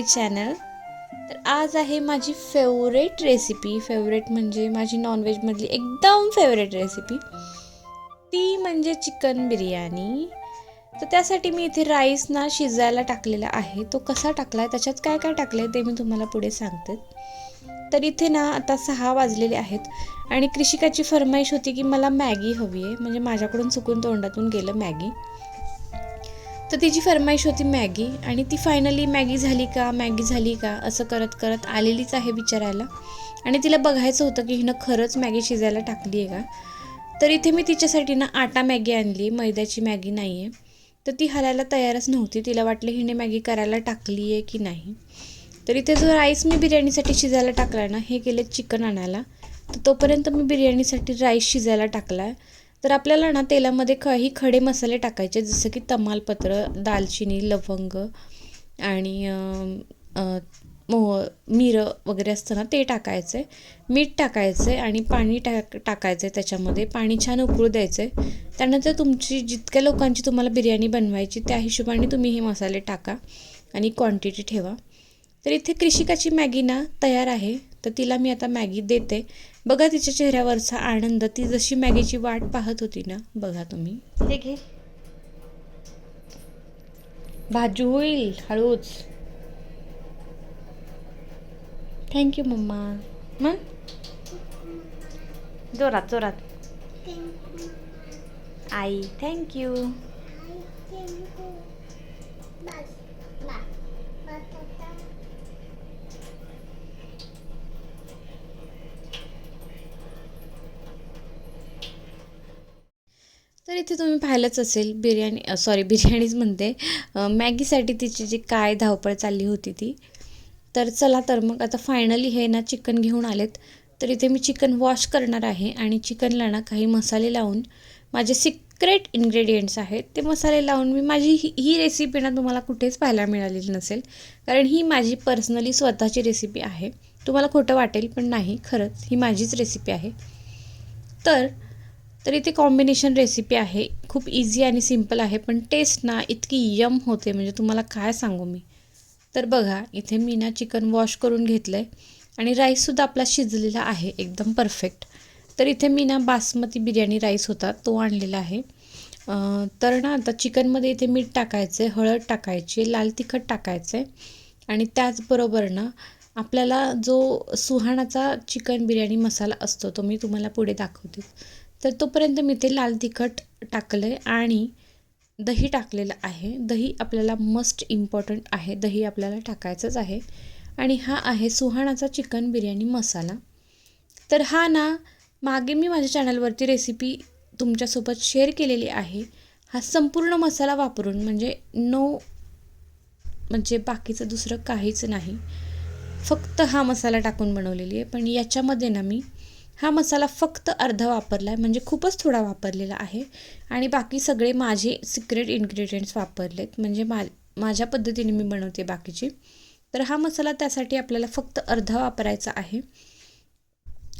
माय channel तर आज आहे माझी फेवरेट रेसिपी फेवरेट म्हणजे माझी नॉनव्हेजमधली एकदम फेवरेट रेसिपी ती म्हणजे चिकन बिर्याणी तर त्यासाठी मी इथे राईस ना शिजायला टाकलेला आहे. तो कसा टाकला आहे त्याच्यात काय काय टाकलं आहे ते मी तुम्हाला पुढे सांगते. तर इथे ना आता सहा वाजलेले आहेत आणि कृषिकाची फरमाईश होती की मला मॅगी हवी आहे म्हणजे माझ्याकडून चुकून तोंडातून गेलं मॅगी. तर तिची फरमाईश होती मॅगी आणि ती फायनली मॅगी झाली का मॅगी झाली का असं करत करत आलेलीच आहे विचारायला. आणि तिला बघायचं होतं की हिनं खरंच मॅगी शिजायला टाकली आहे का? तर इथे मी तिच्यासाठी ना आटा मॅगी आणली मैद्याची मॅगी नाही आहे तर ती हलायला तयारच नव्हती. तिला वाटलं हिने मॅगी करायला टाकली आहे की नाही. तर इथे जो राईस मी बिर्याणीसाठी शिजायला टाकला ना हे गेले चिकन आणायला. तर तोपर्यंत मी बिर्याणीसाठी राईस शिजायला टाकला आहे तर आपल्याला ना तेलामध्ये काही खडे मसाले टाकायचे जसं की तमालपत्र दालचिनी लवंग आणि मोह मिरं वगैरे असतं ना ते टाकायचं. आहे मीठ टाकायचं आहे आणि पाणी टाक टाकायचं आहे त्याच्यामध्ये. पाणी छान उकळू द्यायचं. आहे त्यानंतर तुमची जितक्या लोकांची तुम्हाला बिर्याणी बनवायची त्या हिशोबाने तुम्ही हे मसाले टाका आणि क्वांटिटी ठेवा. तर इथे कृषिकाची मॅगी ना तयार आहे. तर तिला मी आता मॅगी देते. बघा तिच्या चेहऱ्यावरचा आनंद. ती जशी मॅगीची वाट पाहत होती ना बघा तुम्ही. हे घे. भाजी होईल हळूच. थँक्यू मम्मा. मग? जोरात जोरात. आई थँक्यू तर इथे तुम्ही पाहिलंच असेल बिर्याणी सॉरी बिर्याणीच म्हणते. मॅगीसाठी तिची जी काय धावपळ चालली होती ती. तर चला तर मग आता फायनली हे ना चिकन घेऊन आलेत. तर इथे मी चिकन वॉश करणार आहे आणि चिकनला ना काही मसाले लावून माझे सिक्रेट इन्ग्रेडियंट्स आहेत ते मसाले लावून मी माझी ही ही रेसिपी ना तुम्हाला कुठेच पाहायला मिळालेली नसेल. कारण ही माझी पर्सनली स्वतःची रेसिपी आहे. तुम्हाला खोटं वाटेल पण नाही खरंच ही माझीच रेसिपी आहे. तर तर इथे कॉम्बिनेशन रेसिपी आहे. खूप इझी आणि सिंपल आहे पण टेस्ट ना इतकी यम होते. म्हणजे तुम्हाला काय सांगू मी? तर बघा इथे मी ना चिकन वॉश करून घेतलं आहे आणि राईससुद्धा आपला शिजलेला आहे एकदम परफेक्ट तर इथे मी ना बासमती बिर्याणी राईस होता तो आणलेला आहे. तर ना आता चिकनमध्ये इथे मीठ टाकायचं आहे हळद टाकायची लाल तिखट टाकायचं आहे आणि त्याचबरोबर ना आपल्याला जो सुहाणाचा चिकन बिर्याणी मसाला असतो तो मी तुम्हाला पुढे दाखवते. तर तोपर्यंत मी ते लाल तिखट टाकलं आहे आणि दही टाकलेलं आहे. दही आपल्याला मस्ट इम्पॉर्टंट आहे. दही आपल्याला टाकायचंच आहे. आणि हा आहे सुहाणाचा चिकन बिर्याणी मसाला. तर हा ना मागे मी माझ्या चॅनलवरती रेसिपी तुमच्यासोबत शेअर केलेली आहे. हा संपूर्ण मसाला वापरून म्हणजे नो म्हणजे बाकीचं दुसरं काहीच नाही. फक्त हा मसाला टाकून बनवलेली आहे. पण याच्यामध्ये ना मी हा मसाला फक्त अर्धा वापरला आहे म्हणजे खूपच थोडा वापरलेला आहे. आणि बाकी सगळे माझे सिक्रेट इन्ग्रेडियंट्स वापरलेत. म्हणजे मा माझ्या पद्धतीने मी बनवते बाकीची. तर हा मसाला त्यासाठी आपल्याला फक्त अर्धा वापरायचा आहे.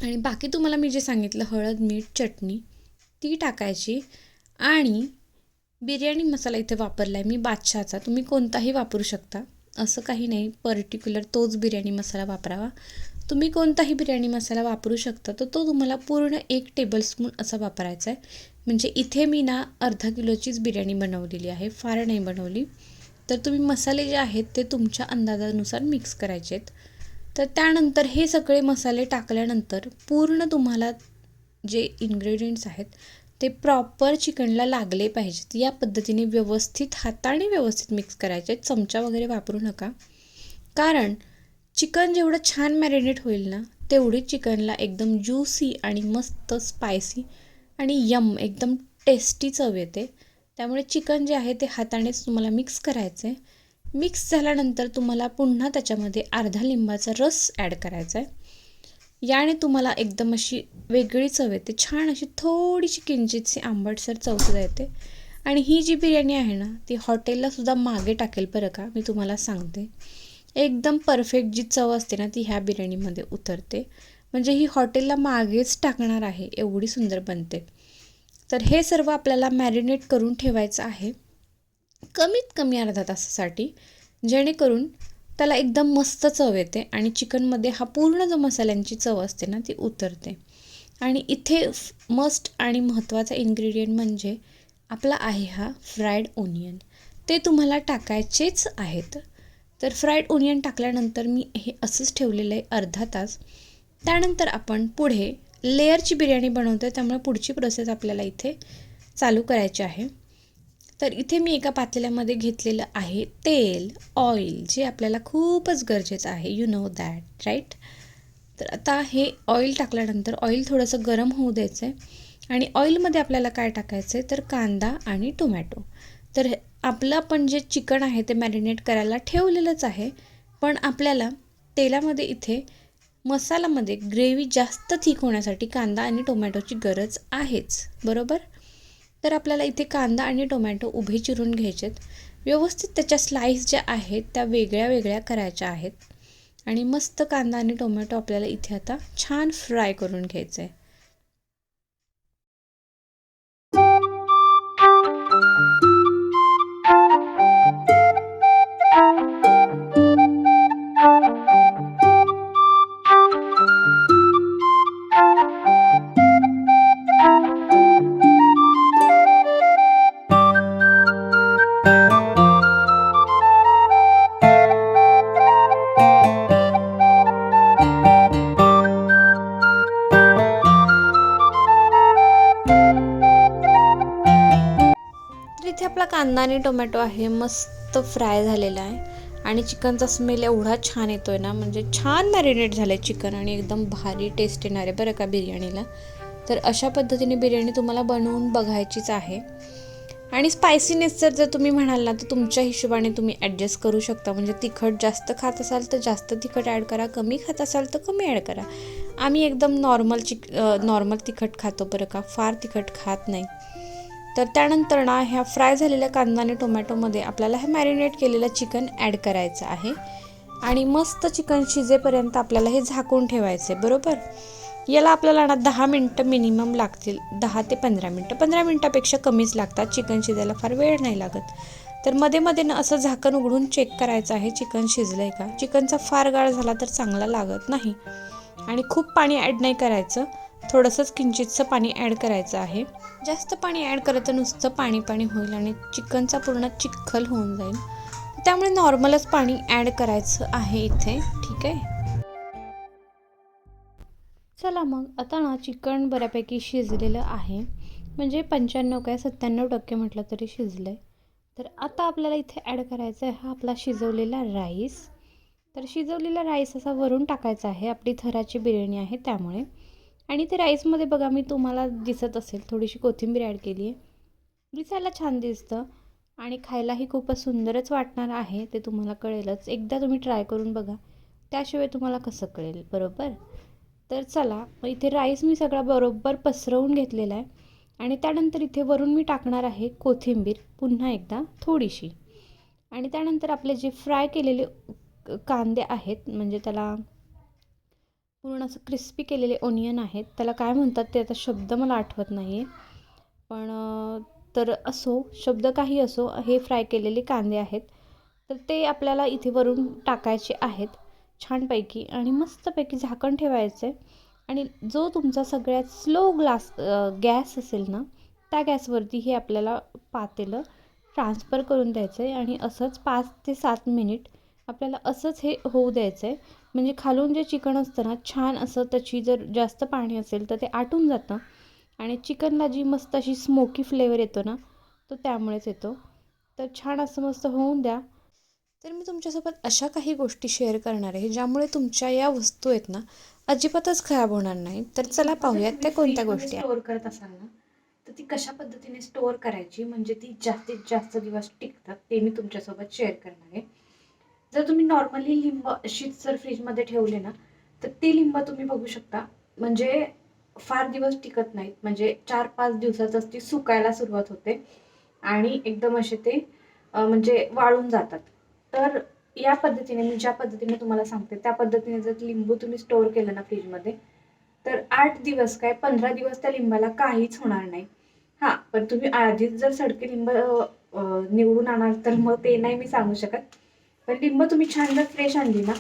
आणि बाकी तुम्हाला मी जे सांगितलं हळद मीठ चटणी ती टाकायची. आणि बिर्याणी मसाला इथे वापरला आहे मी बादशाचा तुम्ही कोणताही वापरू शकता. असं काही नाही पर्टिक्युलर तोच बिर्याणी मसाला वापरावा. तुम्ही कोणताही बिर्याणी मसाला वापरू शकता तर तो तुम्हाला पूर्ण एक टेबलस्पून असा वापरायचा आहे म्हणजे इथे मी ना अर्धा किलोचीच बिर्याणी बनवलेली आहे फार नाही बनवली. तर तुम्ही मसाले जे आहेत ते तुमच्या अंदाजानुसार मिक्स करायचे आहेत तर त्यानंतर हे सगळे मसाले टाकल्यानंतर पूर्ण तुम्हाला जे इन्ग्रेडियंट्स आहेत ते प्रॉपर चिकनला लागले पाहिजेत. या पद्धतीने व्यवस्थित हाताने व्यवस्थित मिक्स करायचे चमचा वगैरे वापरू नका. कारण चिकन जेवढं छान मॅरिनेट होईल ना तेवढी चिकनला एकदम ज्युसी आणि मस्त स्पायसी आणि यम एकदम टेस्टी चव येते. त्यामुळे चिकन जे आहे ते हातानेच तुम्हाला मिक्स करायचं आहे मिक्स झाल्यानंतर तुम्हाला पुन्हा त्याच्यामध्ये अर्धा लिंबाचा रस ॲड करायचा आहे याने तुम्हाला एकदम अशी वेगळी चव येते. छान अशी थोडीशी किंचितशी आंबटसर चवसुद्धा येते. आणि ही जी बिर्याणी आहे ना ती हॉटेललासुद्धा मागे टाकेल बरं का मी तुम्हाला सांगते. एकदम परफेक्ट जी चव असते ना ती ह्या बिर्याणीमध्ये उतरते. म्हणजे ही हॉटेलला मागेच टाकणार आहे एवढी सुंदर बनते. तर हे सर्व आपल्याला मॅरिनेट करून ठेवायचं आहे. कमीत कमी अर्धा तासासाठी जेणेकरून त्याला एकदम मस्त चव येते आणि चिकनमध्ये हा पूर्ण जो मसाल्यांची चव असते ना ती उतरते. आणि इथे मस्ट आणि महत्त्वाचा इन्ग्रेडियंट म्हणजे आपला आहे हा फ्राईड ओनियन ते तुम्हाला टाकायचेच आहेत. तर फ्राईड ओनियन टाकल्यानंतर मी हे असंच ठेवलेलं आहे अर्धा तास. त्यानंतर आपण पुढे लेअरची बिर्याणी बनवतो आहे त्यामुळे पुढची प्रोसेस आपल्याला इथे चालू करायची आहे. तर इथे मी एका पातेल्यामध्ये घेतलेलं आहे तेल ऑइल जे आपल्याला खूपच गरजेचं आहे. यू नो दॅट राईट तर आता हे ऑइल टाकल्यानंतर ऑइल थोडंसं गरम होऊ द्यायचं आहे आणि ऑइलमध्ये आपल्याला काय टाकायचं आहे तर कांदा आणि टोमॅटो तर आपलं आपण जे चिकन आहे ते मॅरिनेट करायला ठेवलेलंच आहे. पण आपल्याला तेलामध्ये इथे मसाल्यामध्ये ग्रेव्ही जास्त थिक होण्यासाठी कांदा आणि टोमॅटोची गरज आहेच. बरोबर? तर आपल्याला इथे कांदा आणि टोमॅटो उभे चिरून घ्यायचेत. व्यवस्थित त्याच्या स्लाईस ज्या आहेत त्या वेगळ्या वेगळ्या करायच्या आहेत. आणि मस्त कांदा आणि टोमॅटो आपल्याला इथे आता छान फ्राय करून घ्यायचं आहे इथे आपला कांदा आणि टोमॅटो आहे मस्त फ्राय झालेला आहे. आणि चिकनचा स्मेल एवढा छान येतोय ना म्हणजे छान मॅरिनेट झालं आहे चिकन आणि एकदम भारी टेस्ट येणार आहे बरं का बिर्याणीला. तर अशा पद्धतीने बिर्याणी तुम्हाला बनवून बघायचीच आहे. आणि स्पायसीनेस जर जर तुम्ही म्हणाल ना तर तुमच्या हिशोबाने तुम्ही ॲडजस्ट करू शकता. म्हणजे तिखट जास्त खात असाल तर जास्त तिखट ॲड करा कमी खात असाल तर कमी ॲड करा. आम्ही एकदम नॉर्मल चिक नॉर्मल तिखट खातो बरं का फार तिखट खात नाही. तर त्यानंतर ना ह्या फ्राय झालेल्या कांदा आणि टोमॅटोमध्ये आपल्याला हे मॅरिनेट केलेलं चिकन ॲड करायचं आहे. आणि मस्त चिकन शिजेपर्यंत आपल्याला हे झाकून ठेवायचं आहे बरोबर? याला आपल्याला ना दहा मिनटं मिनिमम लागतील दहा ते पंधरा मिनटं. पंधरा मिनटापेक्षा कमीच लागतात चिकन शिजायला फार वेळ नाही लागत. तर मध्ये मध्ये ना असं झाकण उघडून चेक करायचं आहे चिकन शिजलं आहे का? चिकनचा फार गाळ झाला तर चांगला लागत नाही. आणि खूप पाणी ॲड नाही करायचं. थोडंसंच किंचितचं पाणी ॲड करायचं आहे. जास्त पाणी ॲड करत नुसतं पाणी पाणी होईल आणि चिकनचा पूर्ण चिखल होऊन जाईल. त्यामुळे नॉर्मलच पाणी ॲड करायचं आहे इथे. ठीक आहे? चला मग आता ना चिकन बऱ्यापैकी शिजलेलं आहे. म्हणजे पंच्याण्णव काय सत्त्याण्णव टक्के म्हटलं तरी शिजलं आहे तर आता आपल्याला इथे ॲड करायचा आहे हा आपला शिजवलेला राईस. तर शिजवलेला राईस असा वरून टाकायचा आहे. आपली थराची बिर्याणी आहे त्यामुळे. आणि ते राईसमध्ये बघा मी तुम्हाला दिसत असेल थोडीशी कोथिंबीर ॲड केली आहे. दिसायला छान दिसतं आणि खायलाही खूपच सुंदरच वाटणार आहे ते तुम्हाला कळेलच. एकदा तुम्ही ट्राय करून बघा. त्याशिवाय तुम्हाला कसं कळेल बरोबर? तर चला मग इथे राईस मी सगळा बरोबर पसरवून घेतलेला आहे. आणि त्यानंतर इथे वरून मी टाकणार आहे कोथिंबीर पुन्हा एकदा थोडीशी. आणि त्यानंतर आपले जे फ्राय केलेले कांदे आहेत म्हणजे त्याला पूर्ण असं क्रिस्पी केलेले ओनियन आहेत. त्याला काय म्हणतात ते आता शब्द मला आठवत नाही आहे पण तर असो शब्द काही असो हे फ्राय केलेले कांदे आहेत. तर ते आपल्याला इथे वरून टाकायचे आहेत छानपैकी आणि मस्तपैकी झाकण ठेवायचं. आहे आणि जो तुमचा सगळ्यात स्लो ग्लास गॅस असेल ना त्या गॅसवरती हे आपल्याला पातेलं ट्रान्सफर करून द्यायचं आहे आणि असंच पाच ते सात मिनिट आपल्याला असंच हे होऊ द्यायचं आहे म्हणजे खालून जे चिकन असतं ना छान असं त्याची जर जास्त पाणी असेल तर ते आटून जातं. आणि चिकनला जी मस्त अशी स्मोकी फ्लेवर येतो ना तो त्यामुळेच येतो. तर छान असं मस्त होऊन द्या. तर मी तुमच्यासोबत अशा काही गोष्टी शेअर करणार आहे ज्यामुळे तुमच्या या वस्तू आहेत ना अजिबातच खराब होणार नाही तर चला पाहूयात त्या कोणत्या गोष्टी स्टोअर करत असाल ना तर ती कशा पद्धतीने स्टोअर करायची म्हणजे ती जास्तीत जास्त दिवस टिकतात ते मी तुमच्यासोबत शेअर करणार आहे. जर तुम्ही नॉर्मली लिंब अशीच जर फ्रीजमध्ये ठेवले ना तर ती लिंब तुम्ही बघू शकता. म्हणजे फार दिवस टिकत नाहीत. म्हणजे चार पाच दिवसातच ती सुकायला सुरुवात होते. आणि एकदम असे ते म्हणजे वाळून जातात. तर या पद्धतीने मी ज्या पद्धतीने तुम्हाला सांगते त्या पद्धतीने जर लिंबू तुम्ही स्टोअर केलं ना फ्रीजमध्ये तर आठ दिवस काय पंधरा दिवस त्या लिंबाला काहीच होणार नाही. हां पण तुम्ही आधीच जर सडके लिंब निवडून आणाल तर मग ते नाही मी सांगू शकत. तर लिंब तुम्ही छान जर फ्रेश आणली ना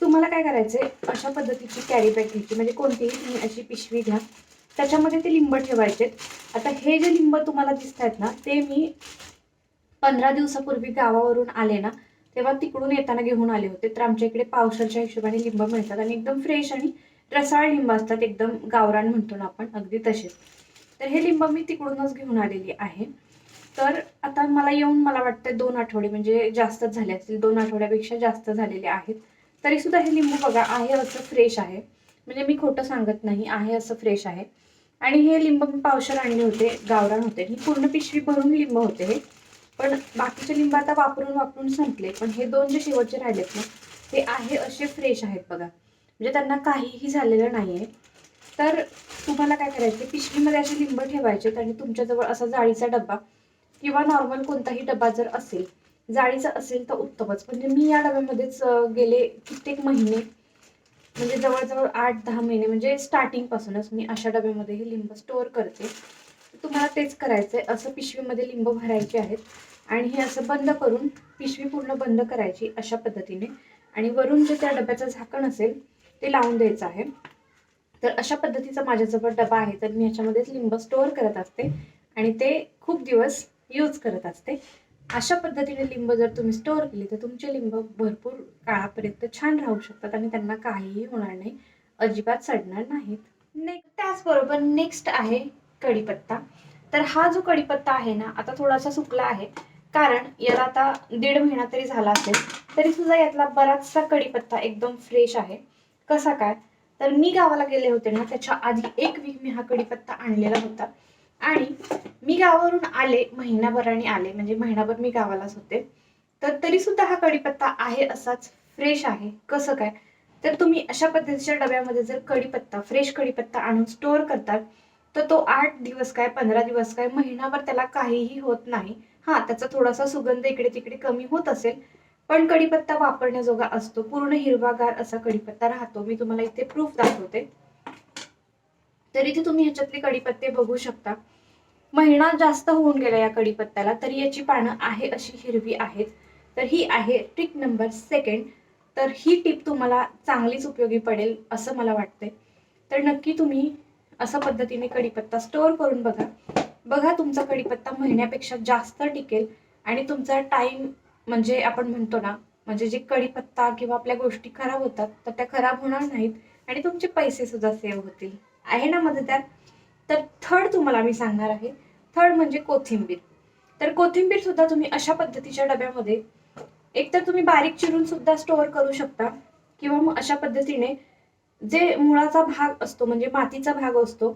तुम्हाला काय करायचं आहे अशा पद्धतीची कॅरी बॅग घ्यायची. म्हणजे कोणतीही तुम्ही अशी पिशवी घ्या. त्याच्यामध्ये ते लिंब ठेवायचे. आता हे जे लिंब तुम्हाला दिसत आहेत ना ते मी पंधरा दिवसापूर्वी गावावरून आले ना तेव्हा तिकडून येताना घेऊन आले होते. तर आमच्या इकडे पावसाच्या हिशोबाने लिंब मिळतात आणि एकदम फ्रेश आणि रसाळ लिंब असतात. एकदम गावरान म्हणतो ना आपण अगदी तसेच. तर हे लिंब मी तिकडूनच घेऊन आलेली आहे. तर आता मला येऊन मला वाटतं दोन आठवडे म्हणजे जास्तच झाले असतील. दोन आठवड्यापेक्षा जास्त झालेले आहेत. तरी सुद्धा हे लिंबू बघा आहे असं फ्रेश आहे. म्हणजे मी खोटं सांगत नाही आहे असं फ्रेश आहे. आणि हे लिंब मी पावशर आणले होते गावरान होते. ही पूर्ण पिशवी भरून लिंब होते हे. पण बाकीचे लिंब आता वापरून वापरून संपले. पण हे दोन जे शेवटचे राहिलेत ना ते आहे असे फ्रेश आहेत बघा. म्हणजे त्यांना काहीही झालेलं नाही आहे तर तुम्हाला काय करायचं पिशवीमध्ये असे लिंब ठेवायचे आणि तुमच्याजवळ असा जाळीचा डब्बा किंवा नॉर्मल कोणताही डबा जर असेल जाळीचा असेल तर उत्तमच. म्हणजे मी या डब्यामध्येच गेले कित्येक महिने. म्हणजे जवळजवळ आठ दहा महिने. म्हणजे स्टार्टिंगपासूनच मी अशा डब्यामध्ये हे लिंब स्टोअर करते. तुम्हाला तेच करायचं आहे असं पिशवीमध्ये लिंब भरायचे आहेत. आणि हे असं बंद करून पिशवी पूर्ण बंद करायची अशा पद्धतीने. आणि वरून जे त्या डब्याचं झाकण असेल ते लावून द्यायचं आहे. तर अशा पद्धतीचा माझ्याजवळ डबा आहे. तर मी ह्याच्यामध्येच लिंब स्टोअर करत असते. आणि ते खूप दिवस यूज करत असते. अशा पद्धतीने लिंब जर तुम्ही स्टोअर केली तर तुमचे लिंब भरपूर काळापर्यंत छान राहू शकतात आणि त्यांना काहीही होणार नाही. अजिबात सडणार नाहीत. नेक्स्ट त्याचबरोबर नेक्स्ट आहे कढीपत्ता. तर हा जो कढीपत्ता आहे ना आता थोडासा सुकला आहे. कारण याला आता दीड महिना तरी झाला असेल तरी सुद्धा यातला बराचसा कढीपत्ता एकदम फ्रेश आहे. कसा काय? तर मी गावाला गेले होते ना त्याच्या आधी एक वीक मी हा कढीपत्ता आणलेला होता. आणि मी गावावरून आले महिनाभराने आले म्हणजे महिनाभर मी गावालाच होते. तर तरी सुद्धा हा कढीपत्ता आहे असाच फ्रेश आहे. कसं काय? तर तुम्ही अशा पद्धतीच्या डब्यामध्ये जर कढीपत्ता फ्रेश कढीपत्ता आणून स्टोअर करतात तर तो आठ दिवस काय पंधरा दिवस काय महिनाभर त्याला काहीही होत नाही. हा त्याचा थोडासा सुगंध इकडे तिकडे कमी होत असेल पण कढीपत्ता वापरण्याजोगा असतो. पूर्ण हिरवागार असा कढीपत्ता राहतो. मी तुम्हाला इथे प्रूफ दाखवते. तर इथे तुम्ही ह्याच्यातले कढीपत्ते बघू शकता. महिना जास्त होऊन गेला या कडीपत्त्याला तरी याची पानं आहे अशी हिरवी आहेत. तर ही आहे ट्रिक नंबर सेकंड तर ही टिप तुम्हाला चांगलीच उपयोगी पडेल असं मला वाटते तर नक्की तुम्ही अशा पद्धतीने कढीपत्ता स्टोअर करून बघा. बघा तुमचा कढीपत्ता महिन्यापेक्षा जास्त टिकेल आणि तुमचा टाईम म्हणजे आपण म्हणतो ना म्हणजे जे कढीपत्ता किंवा आपल्या गोष्टी खराब होतात तर त्या खराब होणार नाहीत आणि तुमचे पैसे सुद्धा सेव्ह होतील. आहे ना मदतदार तर थर्ड तुम्हाला मी सांगणार आहे. थर्ड म्हणजे कोथिंबीर. तर कोथिंबीर सुद्धा तुम्ही अशा पद्धतीच्या डब्यामध्ये एकतर तुम्ही बारीक चिरून सुद्धा स्टोअर करू शकता किंवा मग अशा पद्धतीने जे मुळाचा भाग असतो म्हणजे मातीचा भाग असतो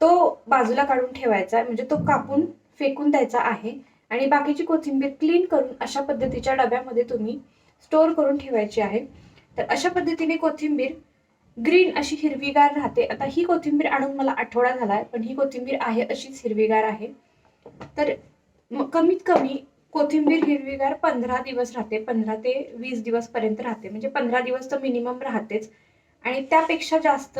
तो बाजूला काढून ठेवायचा आहे. म्हणजे तो कापून फेकून द्यायचा आहे आणि बाकीची कोथिंबीर क्लीन करून अशा पद्धतीच्या डब्यामध्ये तुम्ही स्टोअर करून ठेवायची आहे. तर अशा पद्धतीने कोथिंबीर ग्रीन अशी हिरवीगार राहते. आता ही कोथिंबीर आणून मला आठवडा झाला आहे पण ही कोथिंबीर आहे अशीच हिरवीगार आहे. तर कमीत कमी कोथिंबीर हिरवीगार पंधरा दिवस राहते पंधरा ते वीस दिवसपर्यंत राहते. म्हणजे पंधरा दिवस तर मिनिमम राहतेच. आणि त्यापेक्षा जास्त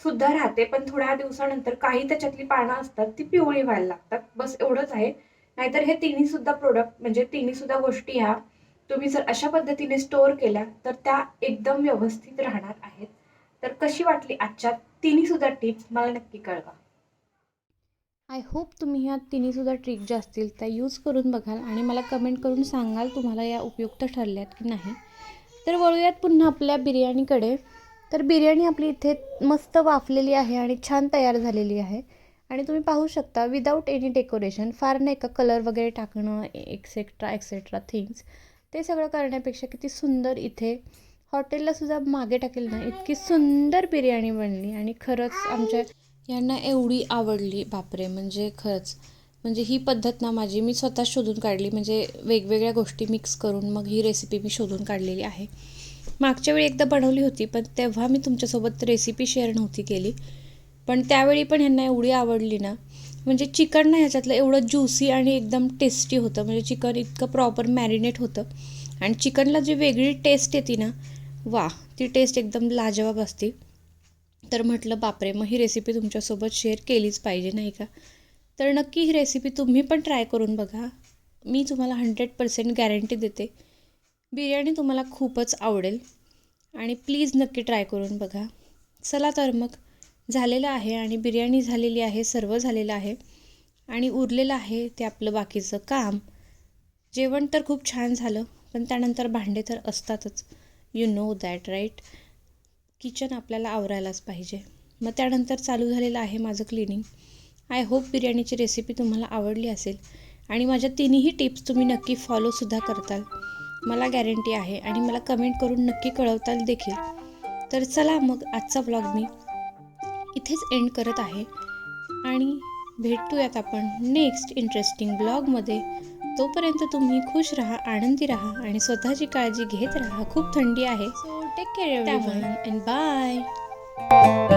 सुद्धा राहते पण थोड्या दिवसानंतर काही त्याच्यातली पानं असतात ती पिवळी व्हायला लागतात. बस एवढंच आहे. नाहीतर हे तिन्ही सुद्धा प्रोडक्ट म्हणजे तिन्ही सुद्धा गोष्टी ह्या तुम्ही जर अशा पद्धतीने स्टोअर केल्या तर त्या एकदम व्यवस्थित राहणार आहेत. तर कशी वाटली आजच्या तिन्ही सुद्धा मला नक्की कळवा. आय होप तुम्ही ह्या तिन्हीसुद्धा ट्रिक ज्या असतील त्या यूज करून बघाल आणि मला कमेंट करून सांगाल तुम्हाला या उपयुक्त ठरल्यात की नाही. तर वळूयात पुन्हा आपल्या बिर्याणीकडे. तर बिर्याणी आपली इथे मस्त वाफलेली आहे आणि छान तयार झालेली आहे. आणि तुम्ही पाहू शकता विदाऊट एनी डेकोरेशन फार नाही का कलर वगैरे टाकणं एक्सेट्रा एक्सेट्रा थिंग्स ते सगळं करण्यापेक्षा किती सुंदर इथे हॉटेलला सुद्धा मागे टाकेल ना. इतकी सुंदर बिर्याणी बनली आणि खरंच आमच्या यांना एवढी आवडली. बापरे म्हणजे खरंच. म्हणजे ही पद्धत ना माझी मी स्वतः शोधून काढली. म्हणजे वेगवेगळ्या गोष्टी मिक्स करून मग ही रेसिपी मी शोधून काढलेली आहे. मागच्या वेळी एकदा बनवली होती पण तेव्हा मी तुमच्यासोबत रेसिपी शेअर नव्हती केली. पण त्यावेळी पण ह्यांना एवढी आवडली ना. म्हणजे चिकन ना ह्याच्यातलं एवढं ज्युसी आणि एकदम टेस्टी होतं. म्हणजे चिकन इतकं प्रॉपर मॅरिनेट होतं. आणि चिकनला जी वेगळी टेस्ट येते ना वा ती टेस्ट एकदम लाजवाब असते. तर म्हटलं बापरे मग ही रेसिपी तुमच्यासोबत शेअर केलीच पाहिजे नाही का? तर नक्की ही रेसिपी तुम्ही पण ट्राय करून बघा. मी तुम्हाला हंड्रेड पर्सेंट गॅरंटी देते. बिर्याणी तुम्हाला खूपच आवडेल. आणि प्लीज नक्की ट्राय करून बघा. चला तर मग झालेलं आहे आणि बिर्याणी झालेली आहे सर्व झालेलं आहे. आणि उरलेलं आहे ते आपलं बाकीचं काम. जेवण तर खूप छान झालं पण त्यानंतर भांडे तर असतातच. You know that right kitchen आपल्याला आवरायलाच पाहिजे. मग त्यानंतर चालू झालेलं आहे माझं क्लिनिंग आय होप बिर्याणीची रेसिपी तुम्हाला आवडली असेल. आणि माझ्या तिन्ही टिप्स तुम्ही नक्की फॉलोसुद्धा करताल. मला गॅरंटी आहे आणि मला कमेंट करून नक्की कळवताल देखील. तर चला मग आजचा ब्लॉग मी इथेच एंड करत आहे. आणि भेटूयात आपण नेक्स्ट इंटरेस्टिंग ब्लॉगमध्ये तोपर्यंत तुम्ही खुश राहा आनंदी राहा आणि स्वतःची काळजी घेत राहा. खूप थंडी आहे. So take care and bye